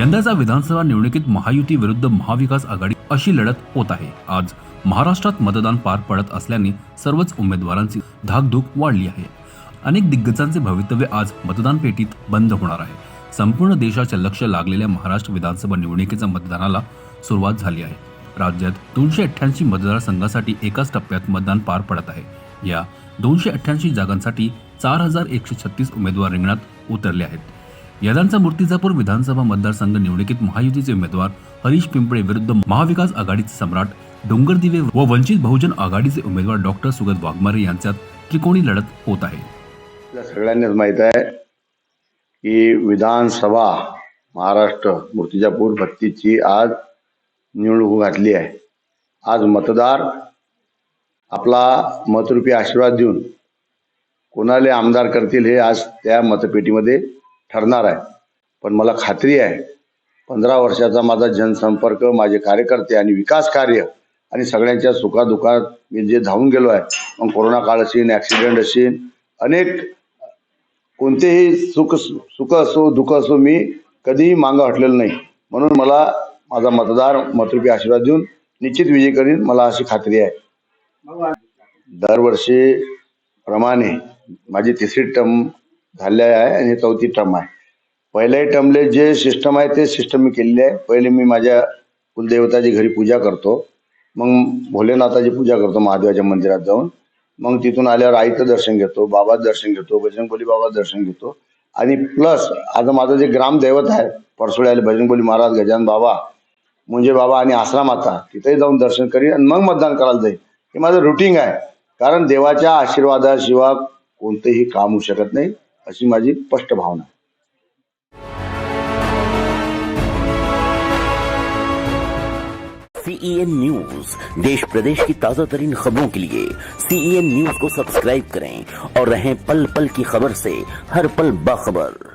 यंदाच्या विधानसभा निवडणुकीत महायुती विरुद्ध महाविकास आघाडी अशी लढत होत आहे. आज महाराष्ट्रात मतदान पार पडत असल्याने सर्वच उमेदवारांची धाकधूक वाढली आहे. अनेक दिग्गजांचे भवितव्य आज मतदान पेटीत बंद होणार आहे. संपूर्ण देशाचे लक्ष लागलेल्या महाराष्ट्र विधानसभा निवडणुकीच्या मतदानाला सुरुवात झाली आहे. राज्यात दोनशे अठ्ठ्याऐंशी मतदारसंघासाठी एकाच टप्प्यात मतदान पार पडत आहे. या दोनशे अठ्ठ्याऐंशी जागांसाठी चार हजार एकशे छत्तीस उमेदवार रिंगणात उतरले आहेत. यदांचा मूर्तिजापूर विधानसभा मतदारसंघ निवडणुकीत महायुतीचे उमेदवार हरीश पिंपळे विरुद्ध महाविकास आघाडीचे सम्राट डोंगरदिवे व वंचित बहुजन आघाडीचे उमेदवार डॉक्टर सुगत वाघमारे यांच्यात त्रिकोणी लढत होत आहे. सगळ्यांनाच माहीत आहे की विधानसभा महाराष्ट्र मूर्तिजापूर भत्तीची आज निवडणूक घातली आहे. आज मतदार आपला मतरूपी आशीर्वाद देऊन कोणाला आमदार करतील हे आज त्या मतपेटीमध्ये ठरणार आहे. पण मला खात्री आहे पंधरा वर्षाचा माझा जनसंपर्क माझे कार्यकर्ते आणि विकास कार्य आणि सगळ्यांच्या सुखादुखात मी जे धावून गेलो आहे मग कोरोना काळ असेल ॲक्सिडेंट असेल अनेक कोणतेही सुख सुख असो दुःख असो मी कधीही मागं हटलेलं नाही. म्हणून मला माझा मतदार मतरूपी आशीर्वाद देऊन निश्चित विजय करीन मला अशी खात्री आहे. दरवर्षी प्रमाणे माझी तिसरी टर्म झाली आहे आणि चौथी टर्म आहे. पहिल्याही टर्मले जे सिस्टम आहे ते सिस्टम मी केलेली आहे. पहिले मी माझ्या कुलदेवताची घरी पूजा करतो. मग भोलेनाथाची पूजा करतो महादेवाच्या मंदिरात जाऊन. मग तिथून आल्यावर आईचं दर्शन घेतो बाबाचं दर्शन घेतो बजरंगबली बाबाचं दर्शन घेतो. आणि प्लस आता माझं जे ग्रामदैवत आहे परसोड्याला बजरंगबली महाराज गजान बाबा मुंजे बाबा आणि आसरा माता तिथेही जाऊन दर्शन करीन आणि मग मतदान करायला जाईल हे माझं रुटीन आहे. कारण देवाच्या आशीर्वादाशिवाय कोणतेही काम होऊ शकत नाही. अशी माझी स्पष्ट भावना आहे. सीईएन न्यूज़ देश प्रदेश की ताज़ा तरीन खबरों के लिए सीईएन न्यूज़ को सब्सक्राइब करें और रहें पल पल की खबर से हर पल बाखबर।